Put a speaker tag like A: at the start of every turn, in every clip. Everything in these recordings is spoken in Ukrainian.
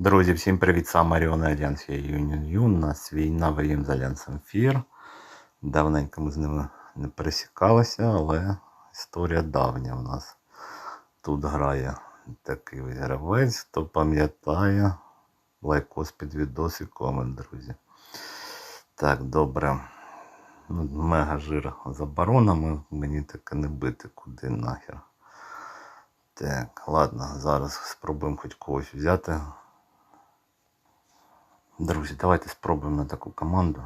A: Друзі, всім привіт, сам Маріон Альянс Юніон Юн. У нас війна воєм з Альянсом Фір. Давненько ми з ними не пересікалися, але історія давня у нас. Тут грає такий ось гравець, хто пам'ятає. Лайкос під відос і комент, друзі. Так, добре. Ну, Мега жир за баронами. Мені таке не бити куди нахер. Так, ладно, зараз спробуємо хоч когось взяти. Друзі, давайте спробуємо на таку команду.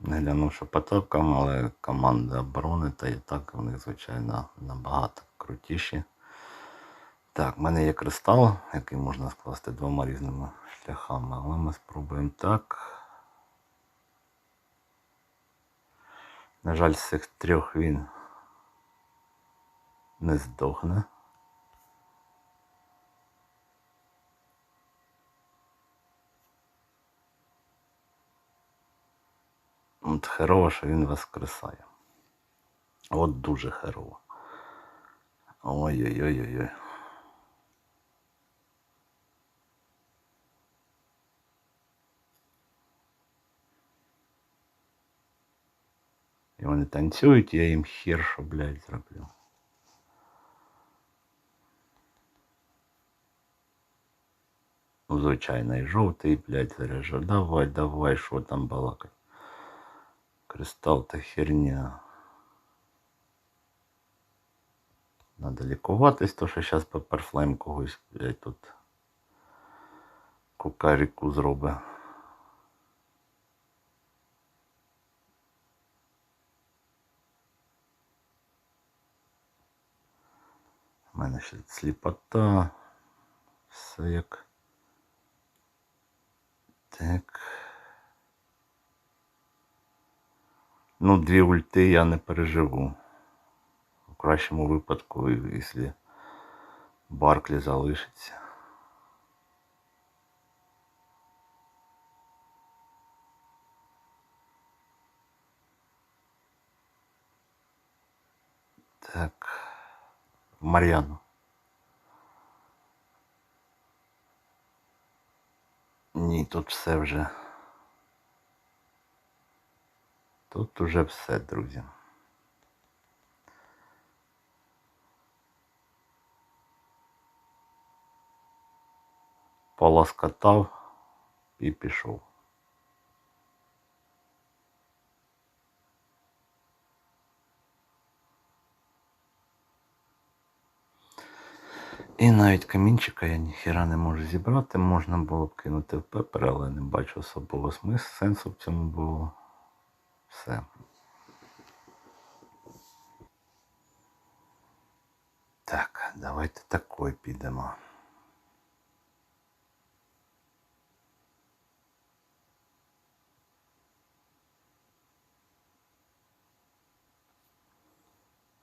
A: Не глянувши по топкам, але команда оборони та і так в них, звичайно, набагато крутіші. Так, в мене є кристал, який можна скласти двома різними шляхами, але ми спробуємо так. На жаль, з цих трьох він не здохне. От херово, що він воскресає. От дуже херово. Ой-ой-ой-ой-ой. І вони танцюють, я їм хір, що, блядь, зроблю. Звичайно, жовтий, блядь, заряджу. Давай, давай, що там балакать. Кристал та херня. Надо лікуватись, то що зараз пеперфлейм когось, блядь, тут кукаріку зробить. У мене ще сліпота. Все як. Так. Ну, дві ульти я не переживу. У кращому випадку, якщо Барклі залишиться. Так. Мар'яну. Ні, тут все вже. Тут уже все, друзі. Полоскотав і пішов. І навіть камінчика я ніхіра не можу зібрати. Можна було б кинути в пепер, але не бачу особого смислу, сенсу в цьому було. Все. Так, давайте такой підемо.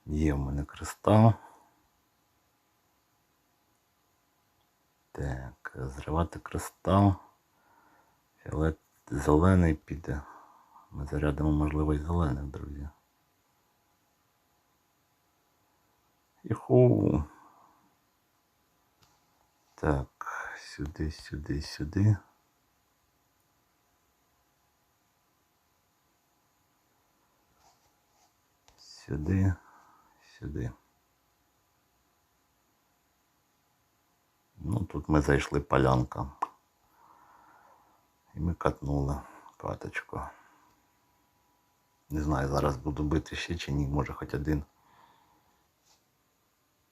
A: Є в мене кристал. Так, зривати кристал. Фіолет зелений піде. Ми зарядимо, можливо, і зелених, друзі. Іху. Так, сюди, сюди, сюди. Сюди, сюди. Ну, тут ми зайшли полянка. І ми катнули каточку. Не знаю, зараз буду бити ще чи ні, може хоч один.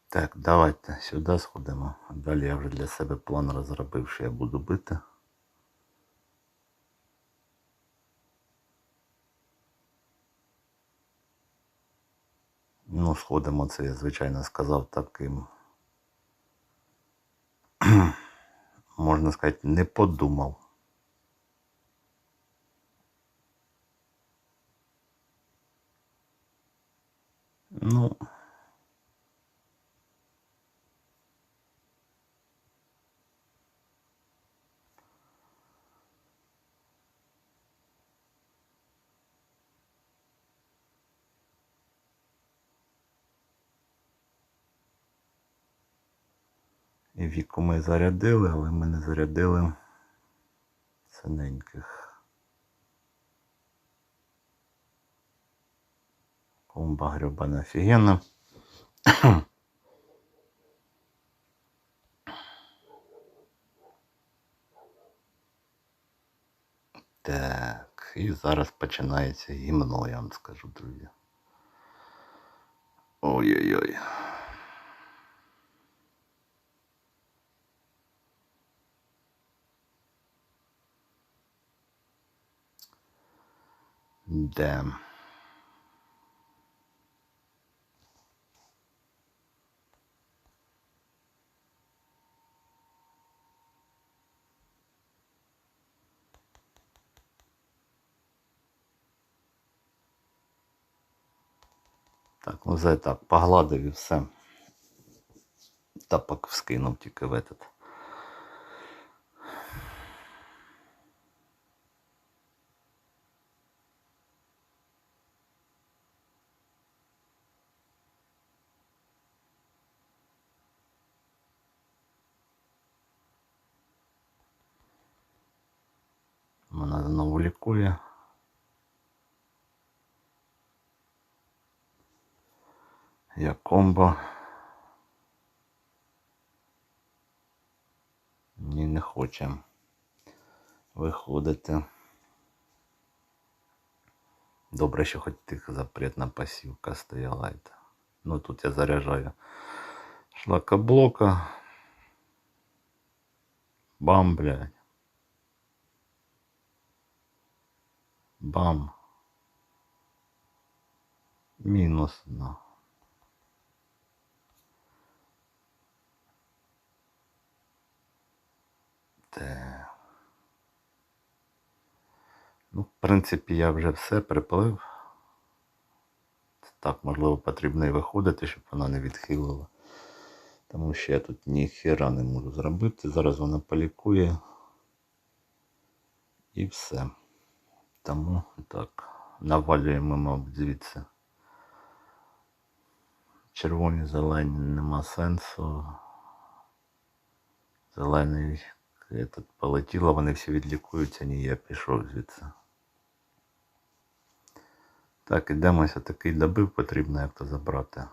A: Так, давайте сюди сходимо. Далі я вже для себе план розробив, що я буду бити. Ну, сходимо, це я, звичайно, сказав таким. Можна сказати, не подумав. Ну. Віку ми зарядили, але ми не зарядили синеньких. Комба гребана офігенна. Так, і зараз починається гімно, я вам скажу, друзі. Ой-ой-ой. Да. Так, ну за так, погладив і все. Тапок вскинув тільки в этот. Вона знову лікує. Я комбо. Ні, не хоче виходити. Добре, що хоч тих запретна пасівка стояла. Ну тут я заряджаю шлакоблока. Бам, блядь. Бам. Мінус, ну. Те. Ну, в принципі, я вже все приплив. Так, можливо, потрібно і виходити, щоб вона не відхилила. Тому що я тут ніхера не можу зробити. Зараз вона полікує. І все. Тому так, навалюємо, мабуть, звідси. Червоні, зелені нема сенсу. Зелений этот, полетіло, вони всі відлікуються, ні, я пішов звідси. Так, ідемося, такий добив, потрібно як то забрати.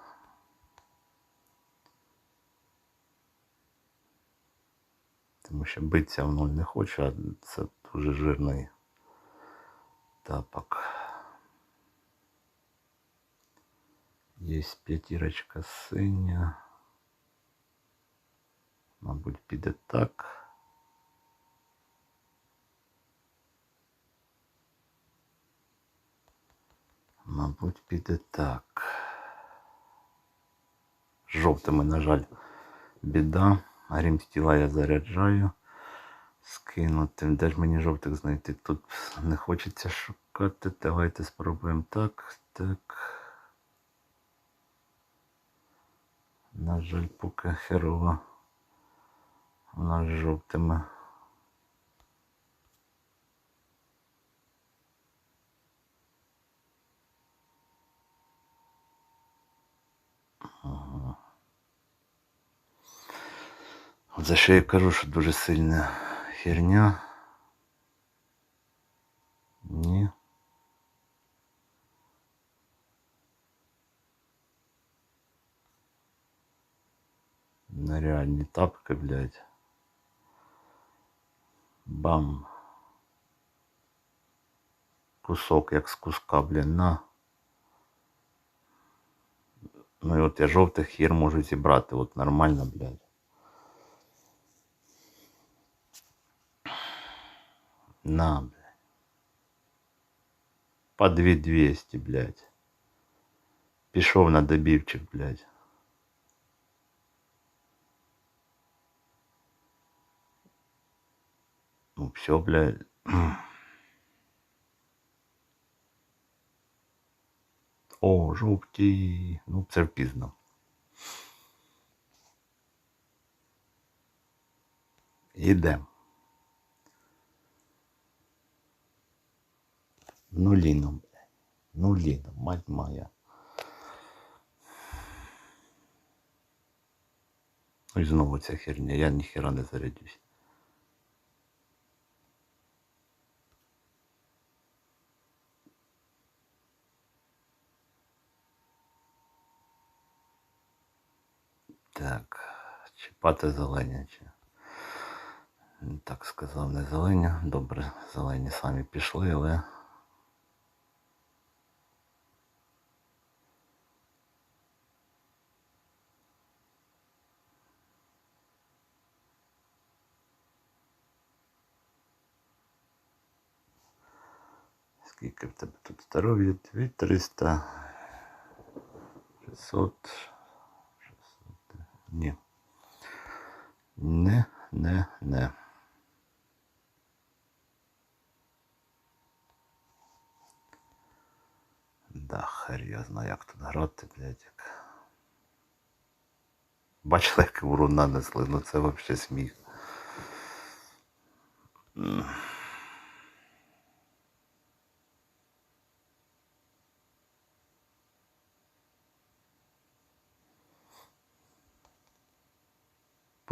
A: Тому що битися в нуль не хочу, а це дуже жирний тапок. Є п'ятірочка синя. Мабуть, піде так. Мабуть, піде так. Жовтими, на жаль, біда. Грім стіла я заряджаю. Скинути. Де ж мені жовтих знайти? Тут не хочеться шукати. Давайте спробуємо так. Так. На жаль, поки херово. У нас жовтими. За що я кажу, що дуже сильна херня. Ні. Нереальні тапки, блядь. Бам. Кусок як з куска, блін, на. Ну і от я жовтих хір можу зібрати, от нормально, блядь. На, блядь. По 2200, блядь. Пішов на добивчик, блядь. Ну все, блядь. О, жовті. Ну, це пізно. Ідемо. Нуліно, блядь. Нуліно, мать моя. Ну і знову ця херня, я ніхера не зарядюсь. Так, чіпати зелені чи. Так сказав, не зелені. Добре, зелені самі пішли, але. В тебе тут здоров'я? 2, 300, 600, 600, ні. Не, не, не. Да, хер я знаю, як тут грати, блядь, як. Бачили, як урон нанесли, ну це взагалі сміх.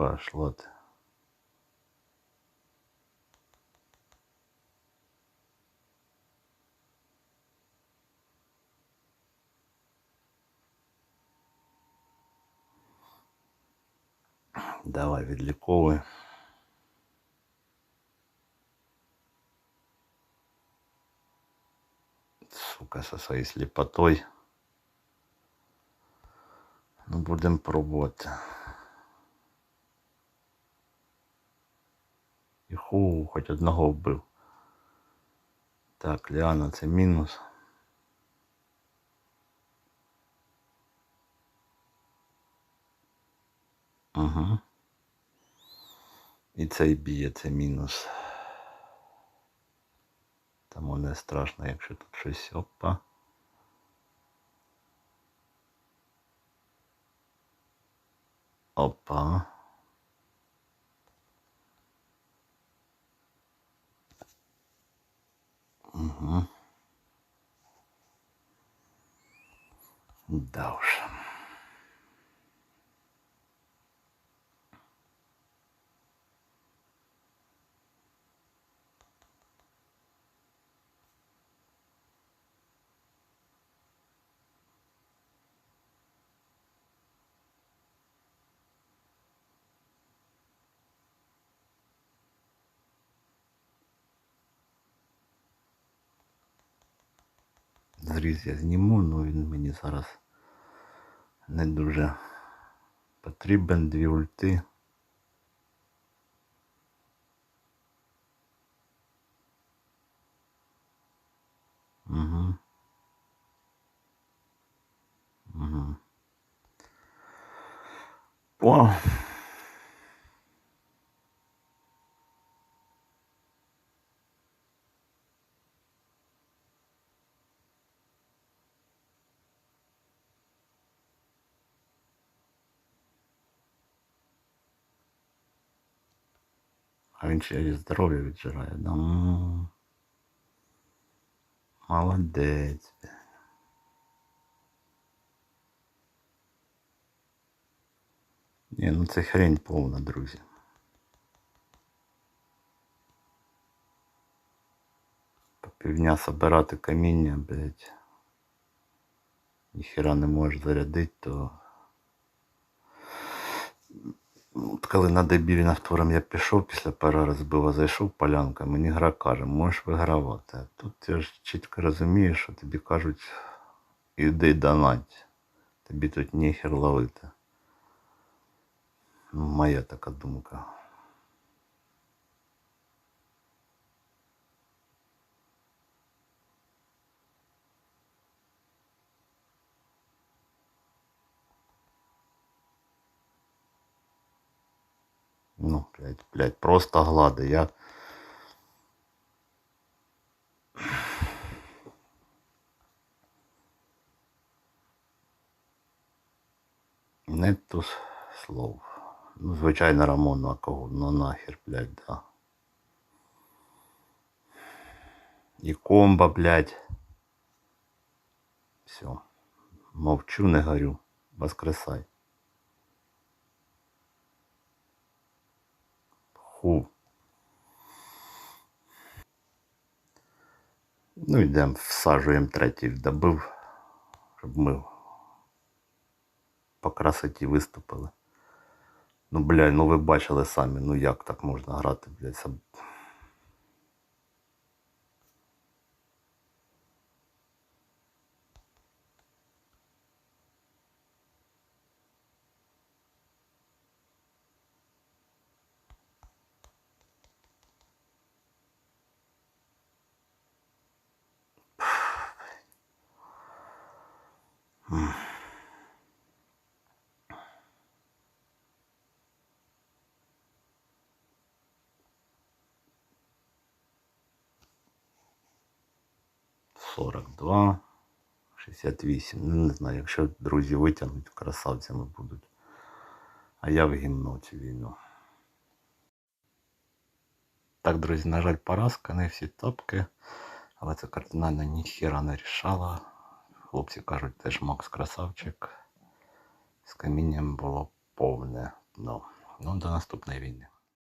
A: Пошло ты. Давай відліковуй. Сука, со своей слепотой. Ну, будемо пробувати. І ху, хоч одного вбив. Так, Ліана це мінус. Угу. І цей б'є, це мінус. Тому не страшно, якщо тут щось опа. Опа. Да уж. Зріз я зніму, але він мені зараз не дуже потрібен дві ульти. Угу. Угу. О. він ще і здоров'я віджирає. Да. м. Молодець. Ні, ну це хрень повна, друзі. По півдня собирати каміння, блять. Ніхера не можеш зарядити, то. От коли на дебілі на втором я пішов, після пара розбива, зайшов полянка, мені гра каже, можеш вигравати. А тут я ж чітко розумію, що тобі кажуть, іди донать. Тобі тут ніхер ловити. Ну, моя така думка. Ну, блядь, просто глади. Я. Не то слов. Ну, звичайно, Рамон, а кого? Ну нахер, блядь, да. І комба, блядь. Все. Мовчу, не горю. Воскресай. Наверху. Ну, йдемо, всаджуємо третій добив, щоб ми по красоті виступили. Ну, блядь, ну ви бачили самі, ну як так можна грати, блядь, це... Сорок два, шістдесят вісім. Ну, не знаю, якщо друзі витягнуть, красавцями будуть. А я в гімно війну. Так, друзі, на жаль, поразка, не всі топки, але це кардинально ніхіра не рішало. Хлопці кажуть, теж Макс красавчик. З камінням було повне дно. Ну, до наступної війни.